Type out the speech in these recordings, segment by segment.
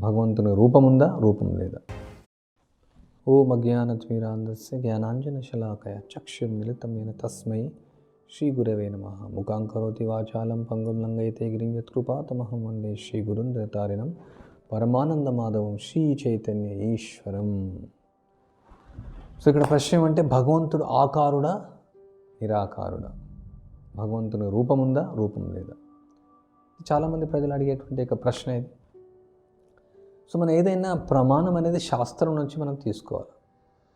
భగవంతుని రూపముందా? రూపం లేదా? ఓం అజ్ఞానత్మిరాంధస్య జ్ఞానాంజనశలాకయ చక్షుర్మిలితమైన తస్మై శ్రీ గురవే నమ. ముఖాం కరోతి వాచాలం పంగుం లంగైతే గిరిం యత్కృపాతమహం వందే శ్రీ గురుంద్రతారిణం పరమానందమాధవం శ్రీ చైతన్య ఈశ్వరం. సో ఇక్కడ ప్రశ్న ఏమంటే భగవంతుడు ఆకారుడా? నిరాకారుడా? భగవంతుని రూపముందా? రూపం లేదా? చాలామంది ప్రజలు అడిగేటువంటి ఒక ప్రశ్న ఇది. సో మనం ఏదైనా ప్రమాణం అనేది శాస్త్రం నుంచి మనం తీసుకోవాలి.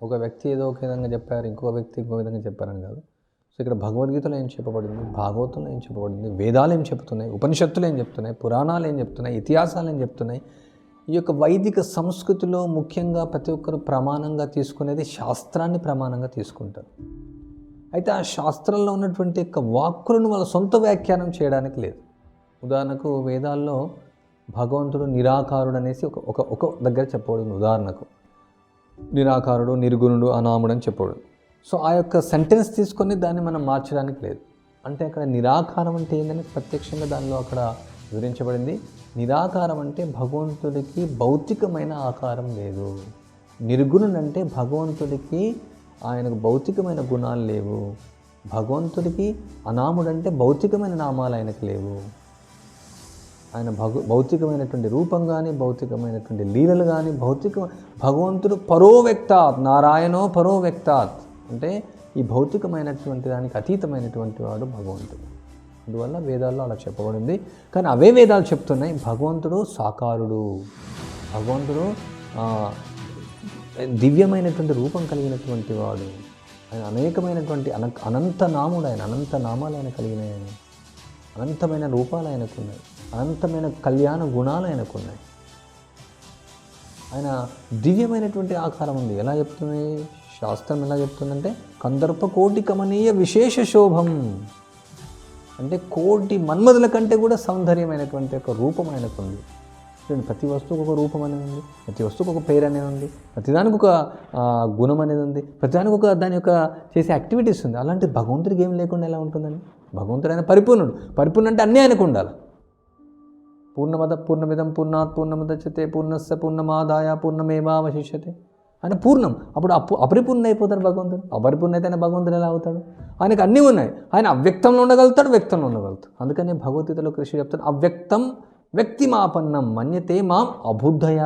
ఒక వ్యక్తి ఏదో ఒక విధంగా చెప్పారు ఇంకొక వ్యక్తి ఇంకో విధంగా చెప్పారని కాదు. సో ఇక్కడ భగవద్గీతలో ఏం చెప్పబడింది? భాగవతంలో ఏం చెప్పబడింది? వేదాలు ఏం చెప్తున్నాయి? ఉపనిషత్తులు ఏం చెప్తున్నాయి? పురాణాలు ఏం చెప్తున్నాయి? ఇతిహాసాలు ఏం చెప్తున్నాయి? ఈ యొక్క వైదిక సంస్కృతిలో ముఖ్యంగా ప్రతి ఒక్కరు ప్రమాణంగా తీసుకునేది శాస్త్రాన్ని ప్రమాణంగా తీసుకుంటారు. అయితే ఆ శాస్త్రంలో ఉన్నటువంటి యొక్క వాక్కులను వాళ్ళ సొంత వ్యాఖ్యానం చేయడానికి లేదు. ఉదాహరణకు వేదాల్లో భగవంతుడు నిరాకారుడు అనేసి ఒక ఒక ఒక దగ్గర చెప్పబడింది ఉదాహరణకు. నిరాకారుడు నిర్గుణుడు అనాముడు అని చెప్పాడు సో ఆ యొక్క సెంటెన్స్ తీసుకొని దాన్ని మనం మార్చడానికి లేదు. అంటే అక్కడ నిరాకారం అంటే ఏంటని ప్రత్యక్షంగా దానిలో అక్కడ వివరించబడింది. నిరాకారం అంటే భగవంతుడికి భౌతికమైన ఆకారం లేదు. నిర్గుణుడు అంటే భగవంతుడికి ఆయనకు భౌతికమైన గుణాలు లేవు. భగవంతుడికి అనాముడంటే భౌతికమైన నామాలు ఆయనకు లేవు. ఆయన భగ భౌతికమైనటువంటి రూపం కానీ భౌతికమైనటువంటి లీలలు కానీ భౌతిక భగవంతుడు పరోవ్యక్తాత్ నారాయణో పరో వ్యక్తాత్ అంటే ఈ భౌతికమైనటువంటి దానికి అతీతమైనటువంటి వాడు భగవంతుడు. అందువల్ల వేదాల్లో అలా చెప్పబడింది. కానీ అవే వేదాలు చెప్తున్నాయి. భగవంతుడు సాకారుడు. భగవంతుడు దివ్యమైనటువంటి రూపం కలిగినటువంటి వాడు. ఆయన అనేకమైనటువంటి అన అనంత నాముడు ఆయన అనంత నామాలు ఆయన కలిగిన అనంతమైన రూపాలు ఆయనకు ఉన్నాయి అనంతమైన కళ్యాణ గుణాలు ఆయనకు ఉన్నాయి ఆయన దివ్యమైనటువంటి ఆకారం ఉంది. ఎలా చెప్తుంది? శాస్త్రం ఎలా చెప్తుందంటే కందర్ప కోటి కమనీయ విశేష శోభం. అంటే కోటి మన్మధుల కంటే కూడా సౌందర్యమైనటువంటి ఒక రూపం ఆయనకు ఉంది చూడండి ప్రతి వస్తువుకు ఒక రూపం అనేది ఉంది. ప్రతి వస్తువుకు ఒక పేరు అనేది ఉంది. ప్రతిదానికి ఒక గుణం అనేది ఉంది. ప్రతిదానికి ఒక దాని యొక్క చేసే యాక్టివిటీస్ ఉంది. అలాంటి భగవంతుడికి ఏం లేకుండా ఎలా ఉంటుందండి? భగవంతుడు ఆయన పరిపూర్ణుడు పరిపూర్ణ అంటే అన్నీ ఆయనకు ఉండాలి. పూర్ణమద పూర్ణమిదం పూర్ణాత్ పూర్ణముదచ్చతే పూర్ణస్య పూర్ణమాదాయ పూర్ణమేవావశిష్యతే. ఆయన పూర్ణం. అప్పుడు అప్పు అపరిపూర్ణ అయిపోతాడు భగవంతుడు. అపరిపూర్ణ అయితే ఆయన భగవంతుడు ఎలా అవుతాడు? ఆయనకు అన్నీ ఉన్నాయి. ఆయన అవ్యక్తంలో ఉండగలుగుతాడు వ్యక్తంలో ఉండగలుగుతాడు. అందుకనే భగవద్గీతలో కృషి చెప్తాడు అవ్యక్తం వ్యక్తిమాపన్నం మన్యతే మాం అబుద్ధయ.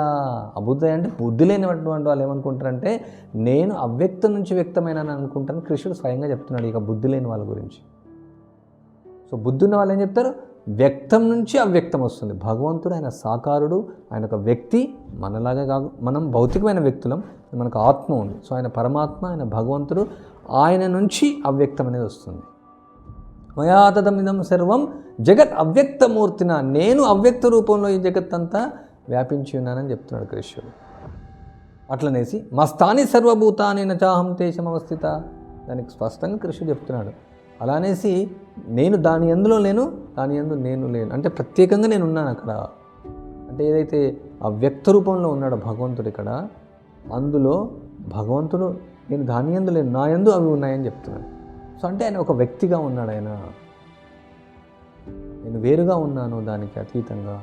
అబుద్ధయ అంటే బుద్ధి లేనటువంటి వాళ్ళు ఏమనుకుంటారంటే నేను అవ్యక్తం నుంచి వ్యక్తమైన అనుకుంటాను కృష్ణుడు స్వయంగా చెప్తున్నాడు ఇక బుద్ధి లేని వాళ్ళ గురించి. సో బుద్ధున్న వాళ్ళు ఏం చెప్తారు? వ్యక్తం నుంచి అవ్యక్తం వస్తుంది. భగవంతుడు ఆయన సాకారుడు ఆయన ఒక వ్యక్తి మనలాగా కాదు మనం భౌతికమైన వ్యక్తులం మనకు ఆత్మ ఉంది. సో ఆయన పరమాత్మ ఆయన భగవంతుడు ఆయన నుంచి అవ్యక్తం అనేది వస్తుంది. మయాతదమిదం సర్వం జగత్ అవ్యక్తమూర్తిన నేను అవ్యక్త రూపంలో ఈ జగత్ అంతా వ్యాపించి ఉన్నానని చెప్తున్నాడు కృష్ణుడు. అట్లనేసి మస్తాని సర్వభూతాని నచాహం తేషం అవస్థిత దానికి స్పష్టంగా కృష్ణుడు చెప్తున్నాడు. అలానేసి నేను దాని ఎందులో లేను దాని ఎందు నేను లేను. అంటే ప్రత్యేకంగా నేను ఉన్నాను అక్కడ. అంటే ఏదైతే ఆ వ్యక్త రూపంలో ఉన్నాడో భగవంతుడు ఇక్కడ అందులో భగవంతుడు నేను దాని ఎందు లేను నా ఎందు అవి ఉన్నాయని చెప్తున్నాడు. సో అంటే ఆయన ఒక వ్యక్తిగా ఉన్నాడు ఆయన. నేను వేరుగా ఉన్నాను దానికి అతీతంగా.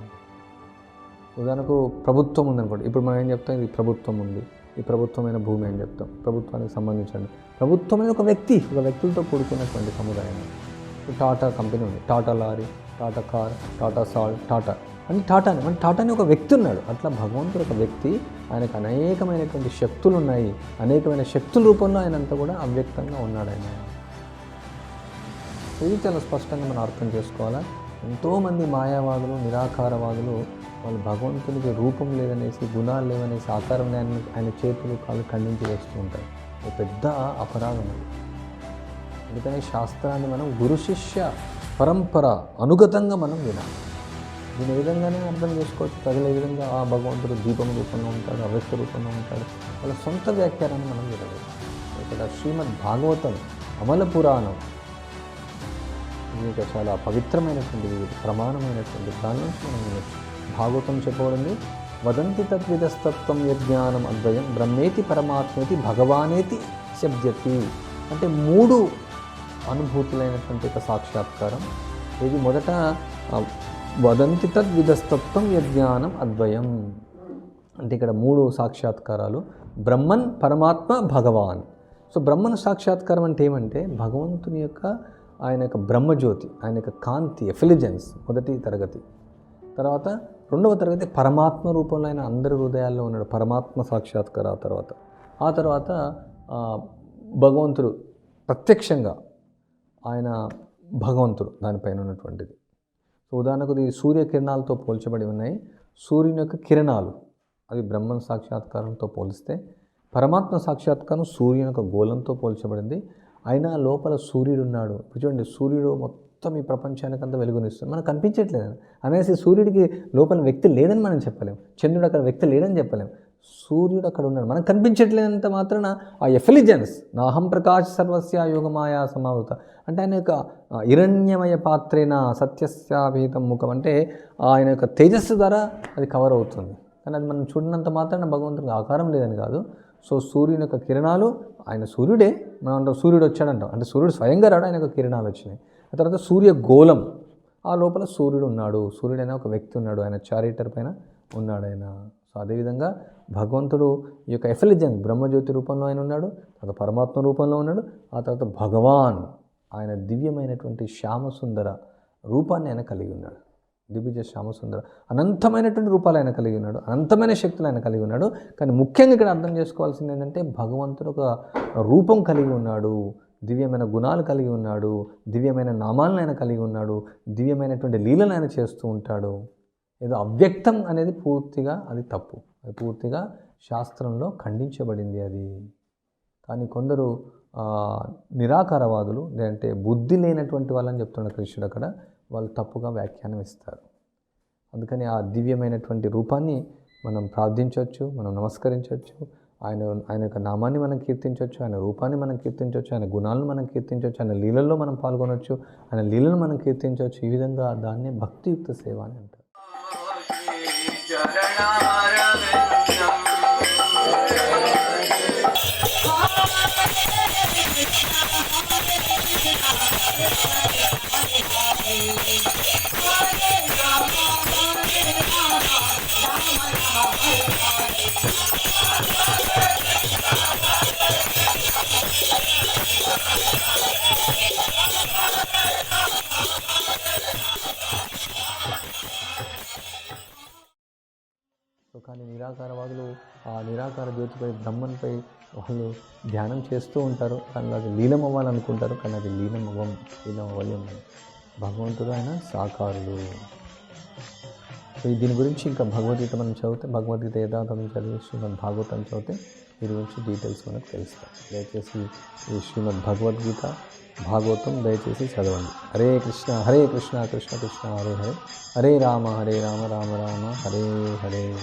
ఉదాహరణకు ప్రభుత్వం ఉందనుకోండి ఇప్పుడు మనం ఏం చెప్తాం? ఇది ప్రభుత్వం ఉంది. ఈ ప్రభుత్వమైన భూమి అని చెప్తాం. ప్రభుత్వానికి సంబంధించండి. ప్రభుత్వం అనేది ఒక వ్యక్తి ఒక వ్యక్తులతో కూడుకున్నటువంటి సముదాయం. టాటా కంపెనీ ఉంది. Tata lorry Tata car Tata salt Tata. అంటే టాటాని మన టాటాని ఒక వ్యక్తి ఉన్నాడు. అట్లా భగవంతుడు ఒక వ్యక్తి ఆయనకు అనేకమైనటువంటి శక్తులు ఉన్నాయి. అనేకమైన శక్తుల రూపంలో ఆయన అంతా కూడా అవ్యక్తంగా ఉన్నాడు ఆయన. ఇది చాలా స్పష్టంగా మనం అర్థం చేసుకోవాలా? ఎంతోమంది మాయావాదులు నిరాకారవాదులు వాళ్ళు భగవంతునికి రూపం లేదనేసి గుణాలు లేవనేసి ఆకారం లేని ఆయన చేతులు కాళ్ళు ఖండించి వేస్తూ ఉంటారు. ఒక పెద్ద అపరాధం అది. అందుకని శాస్త్రాన్ని మనం గురు శిష్య పరంపర అనుగతంగా మనం వినాలి. దీని ఏ విధంగానే అర్థం చేసుకోవచ్చు. తగిన ఏ విధంగా ఆ భగవంతుడు దీపం రూపంలో ఉంటాడు అవ్యక్త రూపంలో ఉంటాడు వాళ్ళ సొంత వ్యాఖ్యానాన్ని మనం వినలేదు ఇక్కడ శ్రీమద్ భాగవతం అమల పురాణం ఇది చాలా పవిత్రమైనటువంటిది ప్రమాణమైనటువంటి దాని నుంచి మనం వినొచ్చు. భాగవతం చెప్పబడింది. వదంతి తద్విధస్తత్వం యజ్ఞానం అద్వయం బ్రహ్మేతి పరమాత్మేతి భగవానేతి శబ్దతి అంటే మూడు అనుభూతులైనటువంటి ఒక సాక్షాత్కారం. ఇది మొదట వదంతి తద్విధస్తత్వం యజ్ఞానం అద్వయం. అంటే ఇక్కడ మూడు సాక్షాత్కారాలు. బ్రహ్మన్ పరమాత్మ భగవాన్. సో బ్రహ్మన్ సాక్షాత్కారం అంటే ఏమంటే భగవంతుని యొక్క ఆయన యొక్క బ్రహ్మజ్యోతి ఆయన యొక్క కాంతి ఎఫిలిజెన్స్ మొదటి తరగతి. తర్వాత రెండవ తరగతి పరమాత్మ రూపంలో ఆయన అందరి హృదయాల్లో ఉన్నాడు. పరమాత్మ సాక్షాత్కార ఆ తర్వాత. ఆ తర్వాత భగవంతుడు ప్రత్యక్షంగా ఆయన భగవంతుడు దానిపైన ఉన్నటువంటిది. సో ఉదాహరణకు ఇది సూర్యకిరణాలతో పోల్చబడి ఉన్నాయి. సూర్యుని యొక్క కిరణాలు అది బ్రహ్మ సాక్షాత్కారంతో పోలిస్తే పరమాత్మ సాక్షాత్కారం సూర్యుని యొక్క గోళంతో పోల్చబడింది. అయినా లోపల సూర్యుడు ఉన్నాడు. చూడండి సూర్యుడు మొత్తం మొత్తం ఈ ప్రపంచానికి అంతా వెలుగునిస్తుంది. మనకు కనిపించట్లేదు. అనేసి సూర్యుడికి లోపల వ్యక్తి లేదని మనం చెప్పలేం. చంద్రుడు అక్కడ వ్యక్తి లేదని చెప్పలేం. సూర్యుడు అక్కడ ఉన్నాడు. మనకు కనిపించట్లేనంత మాత్రాన ఆ ఎఫిలిజెన్స్ నాహం ప్రకాశ్ సర్వస్య యోగమాయా సమావృత. అంటే ఆయన యొక్క హిరణ్యమయ పాత్రేన సత్యస్యాభీతం ముఖం. అంటే ఆయన యొక్క తేజస్సు ద్వారా అది కవర్ అవుతుంది. కానీ అది మనం చూడనంత మాత్రాన భగవంతునికి ఆకారం లేదని కాదు. సో సూర్యుని యొక్క కిరణాలు ఆయన సూర్యుడే మనం అంటాం సూర్యుడు వచ్చాడంటాం. అంటే సూర్యుడు స్వయంగా రాడు ఆయన యొక్క కిరణాలు వచ్చినాయి. ఆ తర్వాత సూర్యగోళం ఆ లోపల సూర్యుడు ఉన్నాడు. సూర్యుడు అయినా ఒక వ్యక్తి ఉన్నాడు. ఆయన చారిటర్ పైన ఉన్నాడు ఆయన. సో అదేవిధంగా భగవంతుడు ఈ యొక్క ఎఫలిజెన్స్ బ్రహ్మజ్యోతి రూపంలో ఆయన ఉన్నాడు. తర్వాత పరమాత్మ రూపంలో ఉన్నాడు. ఆ తర్వాత భగవాన్ ఆయన దివ్యమైనటువంటి శ్యామసుందర రూపాన్ని ఆయన కలిగి ఉన్నాడు. దివ్య శ్యామసుందర అనంతమైనటువంటి రూపాలు ఆయన కలిగి ఉన్నాడు. అనంతమైన శక్తులు ఆయన కలిగి ఉన్నాడు. కానీ ముఖ్యంగా ఇక్కడ అర్థం చేసుకోవాల్సింది ఏంటంటే భగవంతుడు ఒక రూపం కలిగి ఉన్నాడు. దివ్యమైన గుణాలు కలిగి ఉన్నాడు దివ్యమైన నామాలను ఆయన కలిగి ఉన్నాడు దివ్యమైనటువంటి లీలను ఆయన చేస్తూ ఉంటాడు. ఏదో అవ్యక్తం అనేది పూర్తిగా అది తప్పు. అది పూర్తిగా శాస్త్రంలో ఖండించబడింది అది. కానీ కొందరు నిరాకారవాదులు లేదంటే బుద్ధి లేనటువంటి వాళ్ళని చెప్తున్నాడు కృష్ణుడు అక్కడ వాళ్ళు తప్పుగా వ్యాఖ్యానం ఇస్తారు. అందుకని ఆ దివ్యమైనటువంటి రూపాన్ని మనం ప్రార్థించవచ్చు మనం నమస్కరించవచ్చు ఆయన ఆయన యొక్క నామాన్ని మనం కీర్తించవచ్చు ఆయన రూపాన్ని మనం కీర్తించవచ్చు ఆయన గుణాలను మనం కీర్తించవచ్చు ఆయన లీలల్లో మనం పాల్గొనవచ్చు ఆయన లీలను మనం కీర్తించవచ్చు ఈ విధంగా దాన్నే భక్తియుక్త సేవ అని అంటారు. సో కానీ నిరాకారవాదులు ఆ నిరాకార జ్యోతిపై బ్రహ్మన్పై వాళ్ళు ధ్యానం చేస్తూ ఉంటారు. కానీ అది లీనం అవ్వాలనుకుంటారు కానీ అది లీనం అవ్వం లీనం అవ్వాలి భగవంతుడు ఆయన సాకారుడు. సో దీని గురించి ఇంకా భగవద్గీత మనం చదివితే భగవద్గీత యథార్థం చదివి శ్రీమద్ భాగవతం చదివితే దీని గురించి డీటెయిల్స్ మనకు తెలుస్తాయి. దయచేసి ఈ శ్రీమద్ భగవద్గీత భాగవతం దయచేసి చదవండి. హరే కృష్ణ హరే కృష్ణ కృష్ణ కృష్ణ హరే హరే. హరే రామ హరే రామ రామ రామ హరే హరే.